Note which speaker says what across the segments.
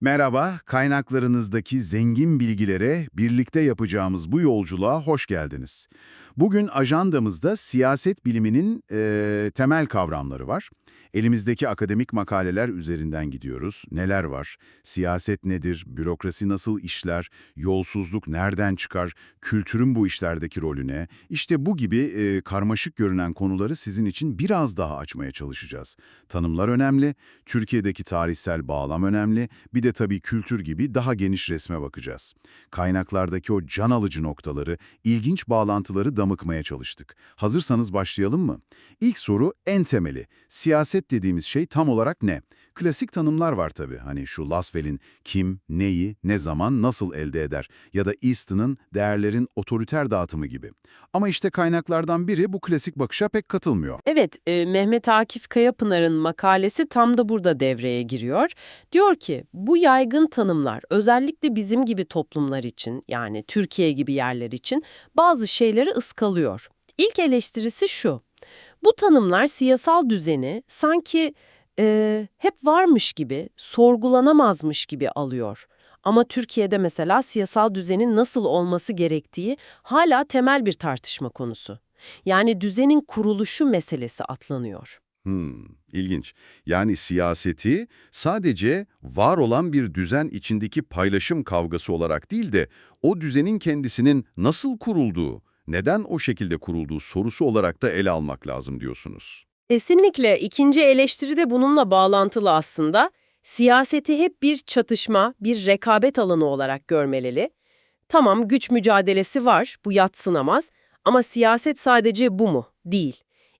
Speaker 1: Merhaba, kaynaklarınızdaki zengin bilgilere birlikte yapacağımız bu yolculuğa hoş geldiniz. Bugün ajandamızda siyaset biliminin eee, temel kavramları var. Elimizdeki akademik makaleler üzerinden gidiyoruz. Neler var? Siyaset nedir? Bürokrasi nasıl işler? Yolsuzluk nereden çıkar? Kültürün bu işlerdeki rolü ne? İşte bu gibi eee, karmaşık görünen konuları sizin için biraz daha açmaya çalışacağız. Tanımlar önemli, Türkiye'deki tarihsel bağlam önemli, bir de tabii kültür gibi daha geniş resme bakacağız. Kaynaklardaki o can alıcı noktaları, ilginç bağlantıları damıkmaya çalıştık. Hazırsanız başlayalım mı? İlk soru en temeli. Siyaset dediğimiz şey tam olarak ne? Klasik tanımlar var tabii. Hani şu Laswell'in kim, neyi, ne zaman, nasıl elde eder ya da Easton'ın değerlerin otoriter dağıtımı gibi. Ama işte kaynaklardan biri bu klasik bakışa pek katılmıyor.
Speaker 2: Evet, e, Mehmet Akif Kayapınar'ın makalesi tam da burada devreye giriyor. Diyor ki, bu yaygın tanımlar özellikle bizim gibi toplumlar için, yani Türkiye gibi yerler için bazı şeyleri ıskalıyor. İlk eleştirisi şu, bu tanımlar siyasal düzeni sanki e, hep varmış gibi, sorgulanamazmış gibi alıyor. Ama Türkiye'de mesela siyasal düzenin nasıl olması gerektiği hala temel bir tartışma konusu. Yani düzenin kuruluşu meselesi atlanıyor.
Speaker 1: Hmm, ilginç. Yani siyaseti sadece var olan bir düzen içindeki paylaşım kavgası olarak değil de o düzenin kendisinin nasıl kurulduğu, neden o şekilde kurulduğu sorusu olarak da ele almak lazım diyorsunuz.
Speaker 2: Kesinlikle ikinci eleştiri de bununla bağlantılı aslında. Siyaseti hep bir çatışma, bir rekabet alanı olarak görmeleli. Tamam güç mücadelesi var, bu yatsınamaz ama siyaset sadece bu mu? Değil.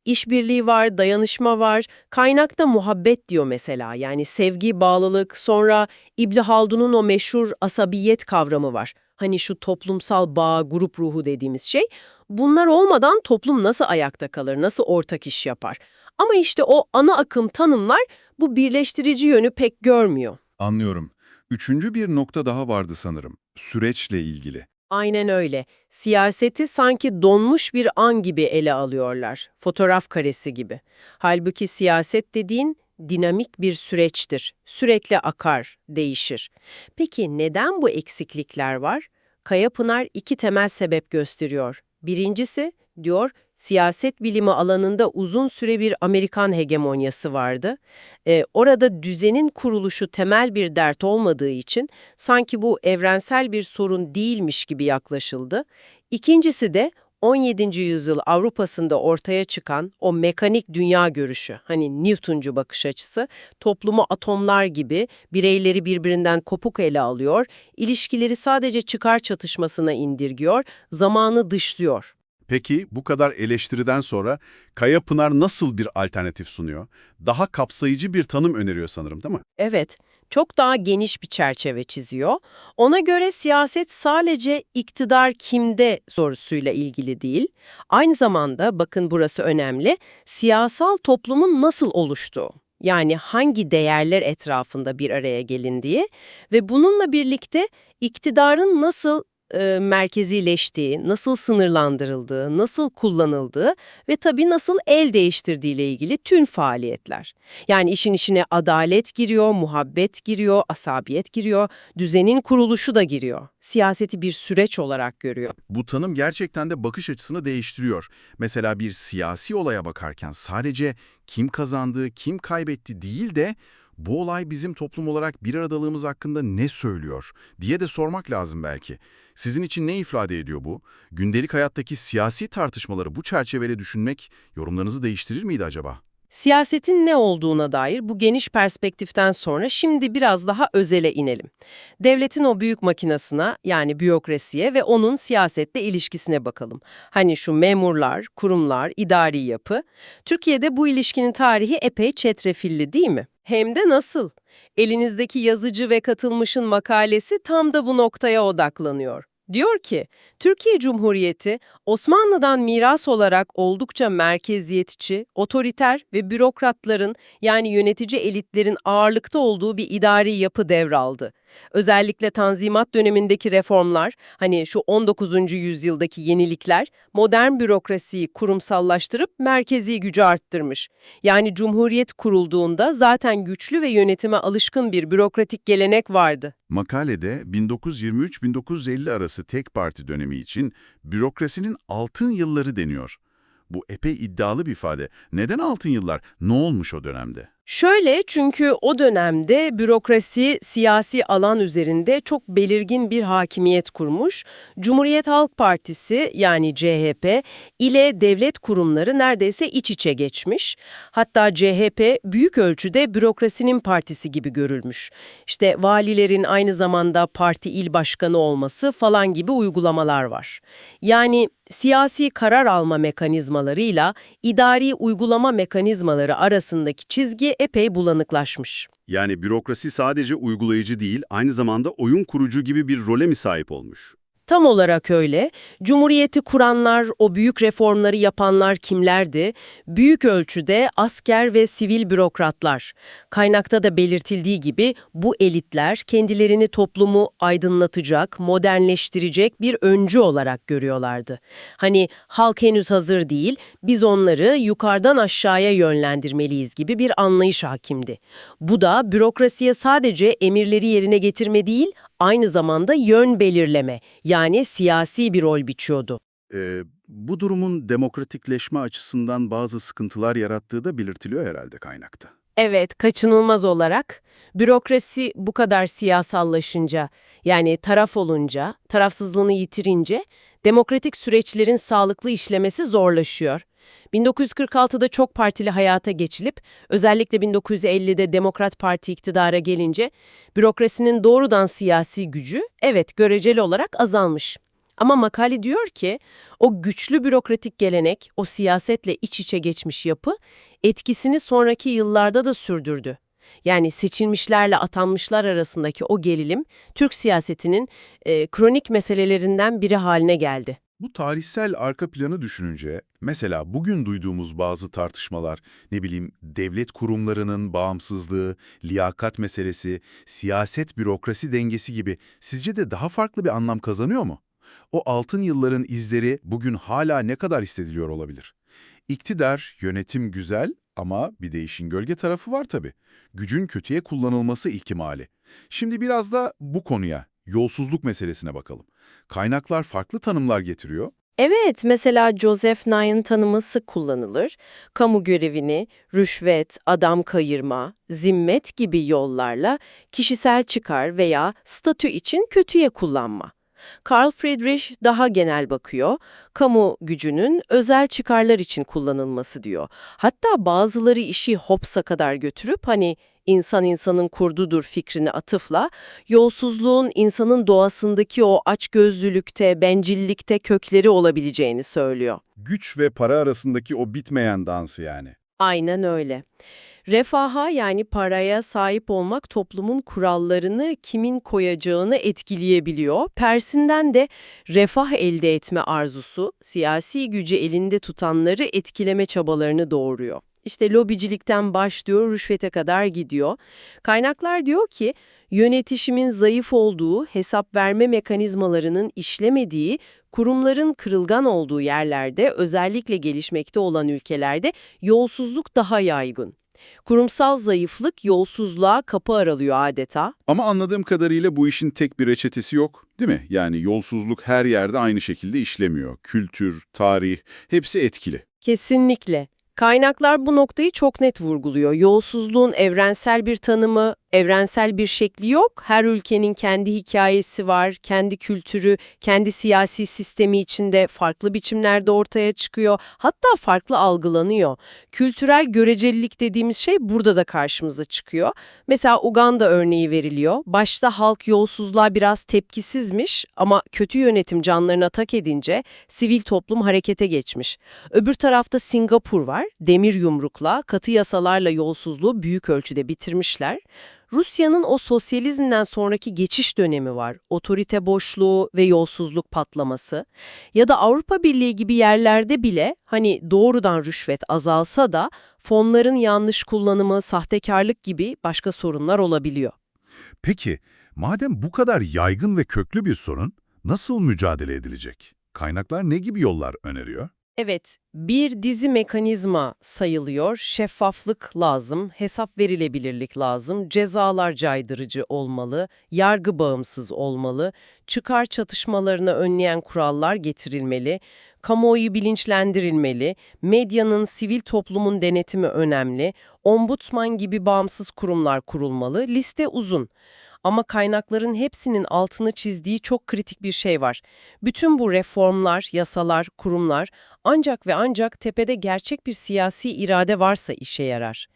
Speaker 2: İşbirliği var, dayanışma var, kaynakta muhabbet diyor mesela. Yani sevgi, bağlılık, sonra İbni Haldun'un o meşhur asabiyet kavramı var. Hani şu toplumsal bağ, grup ruhu dediğimiz şey. Bunlar olmadan toplum nasıl ayakta kalır, nasıl ortak iş yapar? Ama işte o ana akım tanımlar bu birleştirici yönü pek görmüyor.
Speaker 1: Anlıyorum. Üçüncü bir nokta daha vardı sanırım. Süreçle ilgili.
Speaker 2: Aynen öyle. Siyaseti sanki donmuş bir an gibi ele alıyorlar. Fotoğraf karesi gibi. Halbuki siyaset dediğin dinamik bir süreçtir. Sürekli akar, değişir. Peki neden bu eksiklikler var? Kayapınar iki temel sebep gösteriyor. Birincisi, diyor, siyaset bilimi alanında uzun süre bir Amerikan hegemonyası vardı. Ee, orada düzenin kuruluşu temel bir dert olmadığı için sanki bu evrensel bir sorun değilmiş gibi yaklaşıldı. İkincisi de 17. yüzyıl Avrupa'sında ortaya çıkan o mekanik dünya görüşü, hani Newtoncu bakış açısı, toplumu atomlar gibi bireyleri birbirinden kopuk ele alıyor, ilişkileri sadece çıkar çatışmasına indirgiyor, zamanı dışlıyor.
Speaker 3: Peki bu kadar eleştiriden sonra Kaya Pınar nasıl bir alternatif sunuyor? Daha kapsayıcı bir tanım öneriyor sanırım değil mi?
Speaker 2: Evet, çok daha geniş bir çerçeve çiziyor. Ona göre siyaset sadece iktidar kimde sorusuyla ilgili değil. Aynı zamanda, bakın burası önemli, siyasal toplumun nasıl oluştuğu. Yani hangi değerler etrafında bir araya gelindiği ve bununla birlikte iktidarın nasıl e, merkezileştiği, nasıl sınırlandırıldığı, nasıl kullanıldığı ve tabii nasıl el değiştirdiğiyle ilgili tüm faaliyetler. Yani işin içine adalet giriyor, muhabbet giriyor, asabiyet giriyor, düzenin kuruluşu da giriyor. Siyaseti bir süreç olarak görüyor.
Speaker 3: Bu tanım gerçekten de bakış açısını değiştiriyor. Mesela bir siyasi olaya bakarken sadece kim kazandı, kim kaybetti değil de bu olay bizim toplum olarak bir aradalığımız hakkında ne söylüyor diye de sormak lazım belki. Sizin için ne ifade ediyor bu? Gündelik hayattaki siyasi tartışmaları bu çerçevede düşünmek yorumlarınızı değiştirir miydi acaba?
Speaker 2: Siyasetin ne olduğuna dair bu geniş perspektiften sonra şimdi biraz daha özele inelim. Devletin o büyük makinasına yani bürokrasiye ve onun siyasetle ilişkisine bakalım. Hani şu memurlar, kurumlar, idari yapı. Türkiye'de bu ilişkinin tarihi epey çetrefilli değil mi? Hem de nasıl? Elinizdeki yazıcı ve katılmışın makalesi tam da bu noktaya odaklanıyor. Diyor ki, Türkiye Cumhuriyeti Osmanlı'dan miras olarak oldukça merkeziyetçi, otoriter ve bürokratların yani yönetici elitlerin ağırlıkta olduğu bir idari yapı devraldı. Özellikle Tanzimat dönemindeki reformlar, hani şu 19. yüzyıldaki yenilikler, modern bürokrasiyi kurumsallaştırıp merkezi gücü arttırmış. Yani Cumhuriyet kurulduğunda zaten güçlü ve yönetime alışkın bir bürokratik gelenek vardı.
Speaker 1: Makalede 1923-1950 arası tek parti dönemi için bürokrasinin altın yılları deniyor. Bu epey iddialı bir ifade. Neden altın yıllar? Ne olmuş o dönemde?
Speaker 2: Şöyle çünkü o dönemde bürokrasi siyasi alan üzerinde çok belirgin bir hakimiyet kurmuş. Cumhuriyet Halk Partisi yani CHP ile devlet kurumları neredeyse iç içe geçmiş. Hatta CHP büyük ölçüde bürokrasinin partisi gibi görülmüş. İşte valilerin aynı zamanda parti il başkanı olması falan gibi uygulamalar var. Yani siyasi karar alma mekanizmalarıyla idari uygulama mekanizmaları arasındaki çizgi epey bulanıklaşmış.
Speaker 4: Yani bürokrasi sadece uygulayıcı değil, aynı zamanda oyun kurucu gibi bir role mi sahip olmuş?
Speaker 2: Tam olarak öyle. Cumhuriyeti kuranlar, o büyük reformları yapanlar kimlerdi? Büyük ölçüde asker ve sivil bürokratlar. Kaynakta da belirtildiği gibi bu elitler kendilerini toplumu aydınlatacak, modernleştirecek bir öncü olarak görüyorlardı. Hani halk henüz hazır değil, biz onları yukarıdan aşağıya yönlendirmeliyiz gibi bir anlayış hakimdi. Bu da bürokrasiye sadece emirleri yerine getirme değil, aynı zamanda yön belirleme yani siyasi bir rol biçiyordu.
Speaker 4: Ee, bu durumun demokratikleşme açısından bazı sıkıntılar yarattığı da belirtiliyor herhalde kaynakta.
Speaker 2: Evet, kaçınılmaz olarak bürokrasi bu kadar siyasallaşınca, yani taraf olunca, tarafsızlığını yitirince demokratik süreçlerin sağlıklı işlemesi zorlaşıyor. 1946'da çok partili hayata geçilip, özellikle 1950'de Demokrat Parti iktidara gelince, bürokrasinin doğrudan siyasi gücü, evet göreceli olarak azalmış. Ama makale diyor ki, o güçlü bürokratik gelenek, o siyasetle iç içe geçmiş yapı, etkisini sonraki yıllarda da sürdürdü. Yani seçilmişlerle atanmışlar arasındaki o gerilim, Türk siyasetinin e, kronik meselelerinden biri haline geldi.
Speaker 1: Bu tarihsel arka planı düşününce, mesela bugün duyduğumuz bazı tartışmalar, ne bileyim devlet kurumlarının bağımsızlığı, liyakat meselesi, siyaset bürokrasi dengesi gibi sizce de daha farklı bir anlam kazanıyor mu? O altın yılların izleri bugün hala ne kadar hissediliyor olabilir? İktidar, yönetim güzel ama bir de işin gölge tarafı var tabii. Gücün kötüye kullanılması ihtimali. Şimdi biraz da bu konuya, yolsuzluk meselesine bakalım. Kaynaklar farklı tanımlar getiriyor.
Speaker 2: Evet, mesela Joseph Nye tanımı sık kullanılır. Kamu görevini, rüşvet, adam kayırma, zimmet gibi yollarla kişisel çıkar veya statü için kötüye kullanma. Karl Friedrich daha genel bakıyor, kamu gücünün özel çıkarlar için kullanılması diyor. Hatta bazıları işi Hobbes'a kadar götürüp hani insan insanın kurdudur fikrini atıfla, yolsuzluğun insanın doğasındaki o açgözlülükte, bencillikte kökleri olabileceğini söylüyor.
Speaker 4: Güç ve para arasındaki o bitmeyen dansı yani.
Speaker 2: Aynen öyle. Refaha yani paraya sahip olmak toplumun kurallarını kimin koyacağını etkileyebiliyor. Persinden de refah elde etme arzusu siyasi gücü elinde tutanları etkileme çabalarını doğuruyor. İşte lobicilikten başlıyor, rüşvete kadar gidiyor. Kaynaklar diyor ki, yönetişimin zayıf olduğu, hesap verme mekanizmalarının işlemediği, kurumların kırılgan olduğu yerlerde, özellikle gelişmekte olan ülkelerde yolsuzluk daha yaygın. Kurumsal zayıflık yolsuzluğa kapı aralıyor adeta.
Speaker 4: Ama anladığım kadarıyla bu işin tek bir reçetesi yok, değil mi? Yani yolsuzluk her yerde aynı şekilde işlemiyor. Kültür, tarih, hepsi etkili.
Speaker 2: Kesinlikle. Kaynaklar bu noktayı çok net vurguluyor. Yolsuzluğun evrensel bir tanımı, evrensel bir şekli yok. Her ülkenin kendi hikayesi var, kendi kültürü, kendi siyasi sistemi içinde farklı biçimlerde ortaya çıkıyor. Hatta farklı algılanıyor. Kültürel görecelilik dediğimiz şey burada da karşımıza çıkıyor. Mesela Uganda örneği veriliyor. Başta halk yolsuzluğa biraz tepkisizmiş ama kötü yönetim canlarına tak edince sivil toplum harekete geçmiş. Öbür tarafta Singapur var. Demir yumrukla, katı yasalarla yolsuzluğu büyük ölçüde bitirmişler. Rusya'nın o sosyalizmden sonraki geçiş dönemi var. Otorite boşluğu ve yolsuzluk patlaması. Ya da Avrupa Birliği gibi yerlerde bile hani doğrudan rüşvet azalsa da fonların yanlış kullanımı, sahtekarlık gibi başka sorunlar olabiliyor.
Speaker 5: Peki, madem bu kadar yaygın ve köklü bir sorun, nasıl mücadele edilecek? Kaynaklar ne gibi yollar öneriyor?
Speaker 2: Evet, bir dizi mekanizma sayılıyor. Şeffaflık lazım, hesap verilebilirlik lazım, cezalar caydırıcı olmalı, yargı bağımsız olmalı, çıkar çatışmalarını önleyen kurallar getirilmeli, kamuoyu bilinçlendirilmeli, medyanın, sivil toplumun denetimi önemli, ombudsman gibi bağımsız kurumlar kurulmalı, liste uzun. Ama kaynakların hepsinin altını çizdiği çok kritik bir şey var. Bütün bu reformlar, yasalar, kurumlar ancak ve ancak tepede gerçek bir siyasi irade varsa işe yarar.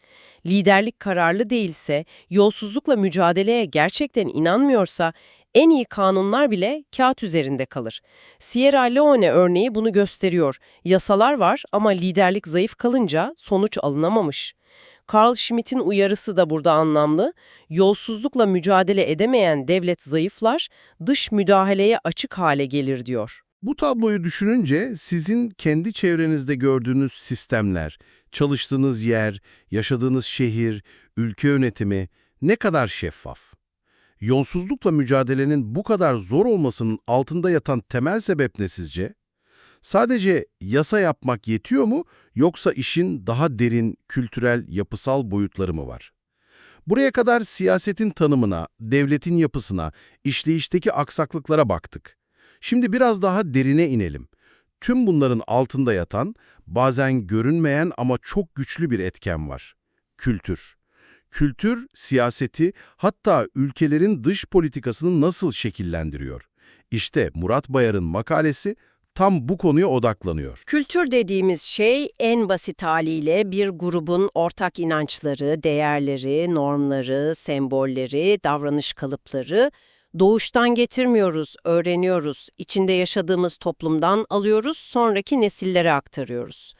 Speaker 2: Liderlik kararlı değilse, yolsuzlukla mücadeleye gerçekten inanmıyorsa en iyi kanunlar bile kağıt üzerinde kalır. Sierra Leone örneği bunu gösteriyor. Yasalar var ama liderlik zayıf kalınca sonuç alınamamış. Carl Schmitt'in uyarısı da burada anlamlı. Yolsuzlukla mücadele edemeyen devlet zayıflar, dış müdahaleye açık hale gelir diyor.
Speaker 6: Bu tabloyu düşününce sizin kendi çevrenizde gördüğünüz sistemler, çalıştığınız yer, yaşadığınız şehir, ülke yönetimi ne kadar şeffaf? Yolsuzlukla mücadelenin bu kadar zor olmasının altında yatan temel sebep ne sizce? Sadece yasa yapmak yetiyor mu yoksa işin daha derin kültürel, yapısal boyutları mı var? Buraya kadar siyasetin tanımına, devletin yapısına, işleyişteki aksaklıklara baktık. Şimdi biraz daha derine inelim. Tüm bunların altında yatan, bazen görünmeyen ama çok güçlü bir etken var. Kültür. Kültür, siyaseti, hatta ülkelerin dış politikasını nasıl şekillendiriyor? İşte Murat Bayar'ın makalesi tam bu konuya odaklanıyor.
Speaker 2: Kültür dediğimiz şey en basit haliyle bir grubun ortak inançları, değerleri, normları, sembolleri, davranış kalıpları doğuştan getirmiyoruz, öğreniyoruz. İçinde yaşadığımız toplumdan alıyoruz, sonraki nesillere aktarıyoruz.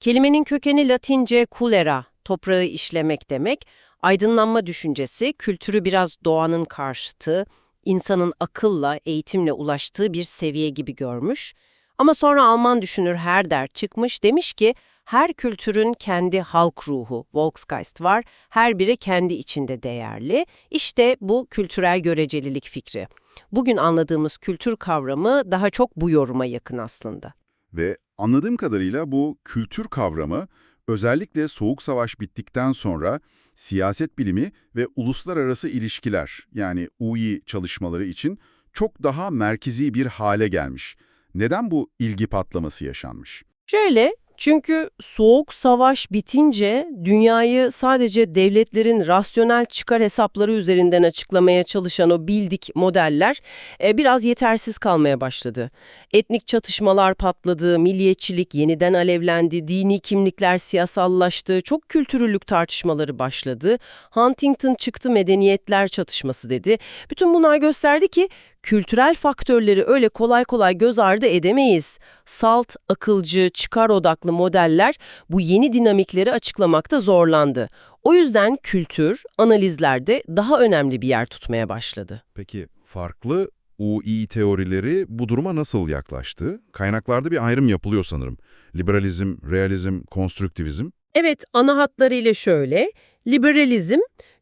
Speaker 2: Kelimenin kökeni Latince culera, toprağı işlemek demek. Aydınlanma düşüncesi kültürü biraz doğanın karşıtı, insanın akılla, eğitimle ulaştığı bir seviye gibi görmüş. Ama sonra Alman düşünür Herder çıkmış demiş ki her kültürün kendi halk ruhu, Volksgeist var, her biri kendi içinde değerli. İşte bu kültürel görecelilik fikri. Bugün anladığımız kültür kavramı daha çok bu yoruma yakın aslında.
Speaker 1: Ve anladığım kadarıyla bu kültür kavramı özellikle Soğuk Savaş bittikten sonra siyaset bilimi ve uluslararası ilişkiler yani UI çalışmaları için çok daha merkezi bir hale gelmiş. Neden bu ilgi patlaması yaşanmış?
Speaker 2: Şöyle, çünkü soğuk savaş bitince dünyayı sadece devletlerin rasyonel çıkar hesapları üzerinden açıklamaya çalışan o bildik modeller e, biraz yetersiz kalmaya başladı. Etnik çatışmalar patladı, milliyetçilik yeniden alevlendi, dini kimlikler siyasallaştı, çok kültürlülük tartışmaları başladı. Huntington çıktı medeniyetler çatışması dedi. Bütün bunlar gösterdi ki kültürel faktörleri öyle kolay kolay göz ardı edemeyiz. Salt, akılcı, çıkar odaklı modeller bu yeni dinamikleri açıklamakta zorlandı. O yüzden kültür analizlerde daha önemli bir yer tutmaya başladı.
Speaker 5: Peki, farklı UI teorileri bu duruma nasıl yaklaştı? Kaynaklarda bir ayrım yapılıyor sanırım. Liberalizm, realizm, konstruktivizm.
Speaker 2: Evet, ana hatlarıyla şöyle. Liberalizm,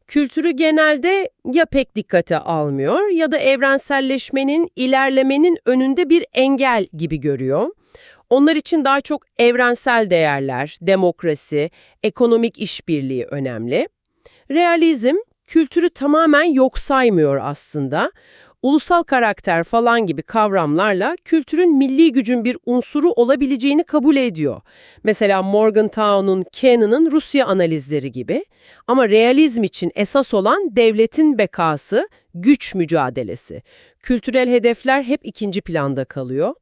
Speaker 2: kültürü genelde ya pek dikkate almıyor ya da evrenselleşmenin, ilerlemenin önünde bir engel gibi görüyor. Onlar için daha çok evrensel değerler, demokrasi, ekonomik işbirliği önemli. Realizm, kültürü tamamen yok saymıyor aslında. Ulusal karakter falan gibi kavramlarla kültürün milli gücün bir unsuru olabileceğini kabul ediyor. Mesela Morgenthau'nun, Cannon'ın Rusya analizleri gibi. Ama realizm için esas olan devletin bekası, güç mücadelesi. Kültürel hedefler hep ikinci planda kalıyor.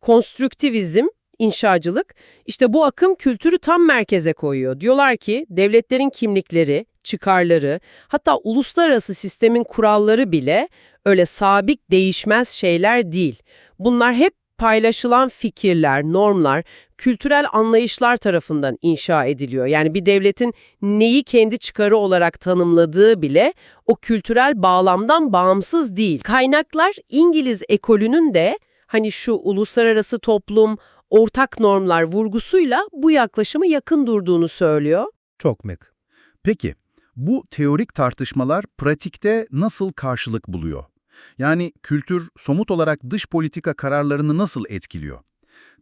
Speaker 2: Konstrüktivizm, inşacılık, işte bu akım kültürü tam merkeze koyuyor. Diyorlar ki devletlerin kimlikleri, çıkarları, hatta uluslararası sistemin kuralları bile öyle sabit değişmez şeyler değil. Bunlar hep paylaşılan fikirler, normlar, kültürel anlayışlar tarafından inşa ediliyor. Yani bir devletin neyi kendi çıkarı olarak tanımladığı bile o kültürel bağlamdan bağımsız değil. Kaynaklar İngiliz ekolünün de hani şu uluslararası toplum, ortak normlar vurgusuyla bu yaklaşımı yakın durduğunu söylüyor.
Speaker 7: Çok mek. Peki, bu teorik tartışmalar pratikte nasıl karşılık buluyor? Yani kültür somut olarak dış politika kararlarını nasıl etkiliyor?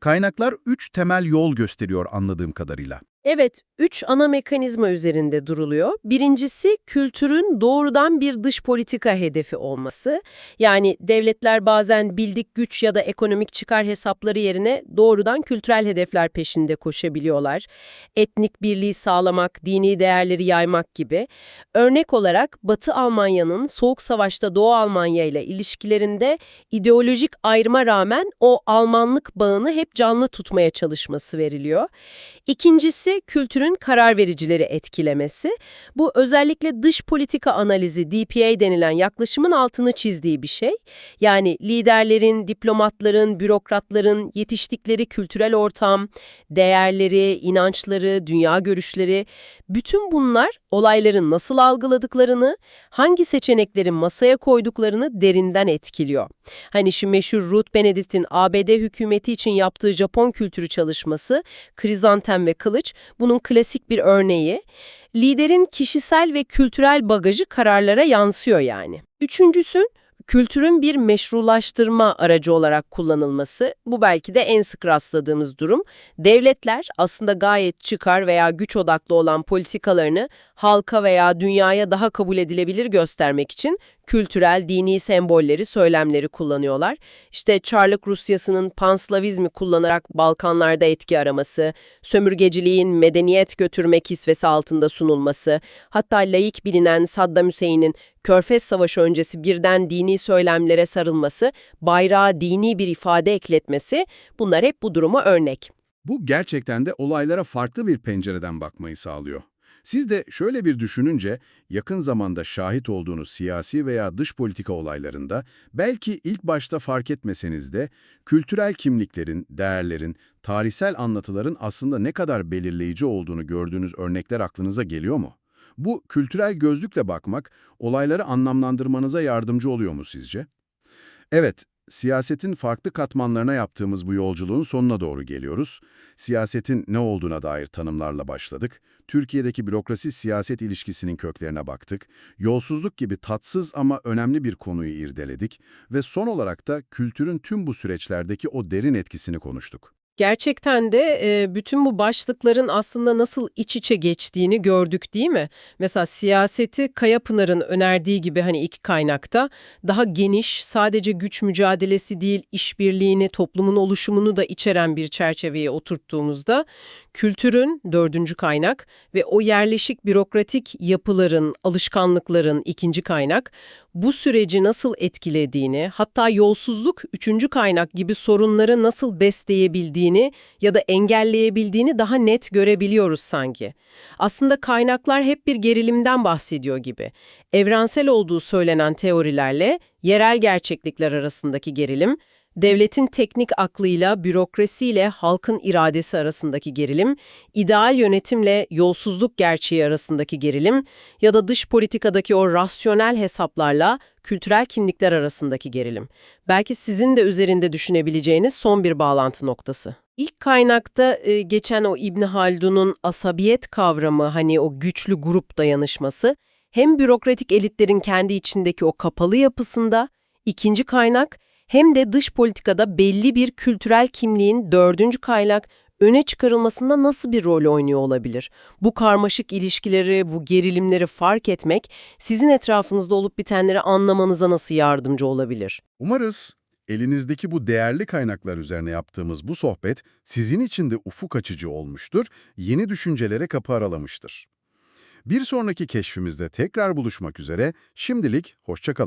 Speaker 7: Kaynaklar üç temel yol gösteriyor anladığım kadarıyla.
Speaker 2: Evet, üç ana mekanizma üzerinde duruluyor. Birincisi kültürün doğrudan bir dış politika hedefi olması. Yani devletler bazen bildik güç ya da ekonomik çıkar hesapları yerine doğrudan kültürel hedefler peşinde koşabiliyorlar. Etnik birliği sağlamak, dini değerleri yaymak gibi. Örnek olarak Batı Almanya'nın Soğuk Savaş'ta Doğu Almanya ile ilişkilerinde ideolojik ayrıma rağmen o Almanlık bağını hep canlı tutmaya çalışması veriliyor. İkincisi kültürün karar vericileri etkilemesi. Bu özellikle dış politika analizi DPA denilen yaklaşımın altını çizdiği bir şey. Yani liderlerin, diplomatların, bürokratların yetiştikleri kültürel ortam, değerleri, inançları, dünya görüşleri, bütün bunlar olayların nasıl algıladıklarını, hangi seçenekleri masaya koyduklarını derinden etkiliyor. Hani şu meşhur Ruth Benedict'in ABD hükümeti için yaptığı Japon kültürü çalışması, Krizantem ve Kılıç bunun klasik bir örneği. Liderin kişisel ve kültürel bagajı kararlara yansıyor yani. Üçüncüsü, kültürün bir meşrulaştırma aracı olarak kullanılması. Bu belki de en sık rastladığımız durum. Devletler aslında gayet çıkar veya güç odaklı olan politikalarını halka veya dünyaya daha kabul edilebilir göstermek için kültürel, dini sembolleri, söylemleri kullanıyorlar. İşte Çarlık Rusyası'nın panslavizmi kullanarak Balkanlarda etki araması, sömürgeciliğin medeniyet götürme kisvesi altında sunulması, hatta laik bilinen Saddam Hüseyin'in Körfez Savaşı öncesi birden dini söylemlere sarılması, bayrağa dini bir ifade ekletmesi, bunlar hep bu duruma örnek.
Speaker 1: Bu gerçekten de olaylara farklı bir pencereden bakmayı sağlıyor. Siz de şöyle bir düşününce yakın zamanda şahit olduğunuz siyasi veya dış politika olaylarında belki ilk başta fark etmeseniz de kültürel kimliklerin, değerlerin, tarihsel anlatıların aslında ne kadar belirleyici olduğunu gördüğünüz örnekler aklınıza geliyor mu? Bu kültürel gözlükle bakmak olayları anlamlandırmanıza yardımcı oluyor mu sizce? Evet, siyasetin farklı katmanlarına yaptığımız bu yolculuğun sonuna doğru geliyoruz. Siyasetin ne olduğuna dair tanımlarla başladık. Türkiye'deki bürokrasi-siyaset ilişkisinin köklerine baktık. Yolsuzluk gibi tatsız ama önemli bir konuyu irdeledik. Ve son olarak da kültürün tüm bu süreçlerdeki o derin etkisini konuştuk.
Speaker 2: Gerçekten de e, bütün bu başlıkların aslında nasıl iç içe geçtiğini gördük değil mi? Mesela siyaseti Kayapınar'ın önerdiği gibi hani iki kaynakta daha geniş, sadece güç mücadelesi değil, işbirliğini, toplumun oluşumunu da içeren bir çerçeveye oturttuğumuzda kültürün dördüncü kaynak ve o yerleşik bürokratik yapıların, alışkanlıkların ikinci kaynak bu süreci nasıl etkilediğini, hatta yolsuzluk üçüncü kaynak gibi sorunları nasıl besleyebildiğini ya da engelleyebildiğini daha net görebiliyoruz sanki. Aslında kaynaklar hep bir gerilimden bahsediyor gibi. Evrensel olduğu söylenen teorilerle yerel gerçeklikler arasındaki gerilim, devletin teknik aklıyla, bürokrasiyle halkın iradesi arasındaki gerilim, ideal yönetimle yolsuzluk gerçeği arasındaki gerilim ya da dış politikadaki o rasyonel hesaplarla kültürel kimlikler arasındaki gerilim. Belki sizin de üzerinde düşünebileceğiniz son bir bağlantı noktası. İlk kaynakta e, geçen o İbn Haldun'un asabiyet kavramı hani o güçlü grup dayanışması hem bürokratik elitlerin kendi içindeki o kapalı yapısında, ikinci kaynak hem de dış politikada belli bir kültürel kimliğin dördüncü kaynak öne çıkarılmasında nasıl bir rol oynuyor olabilir? Bu karmaşık ilişkileri, bu gerilimleri fark etmek sizin etrafınızda olup bitenleri anlamanıza nasıl yardımcı olabilir?
Speaker 1: Umarız elinizdeki bu değerli kaynaklar üzerine yaptığımız bu sohbet sizin için de ufuk açıcı olmuştur, yeni düşüncelere kapı aralamıştır. Bir sonraki keşfimizde tekrar buluşmak üzere, şimdilik hoşça kalın.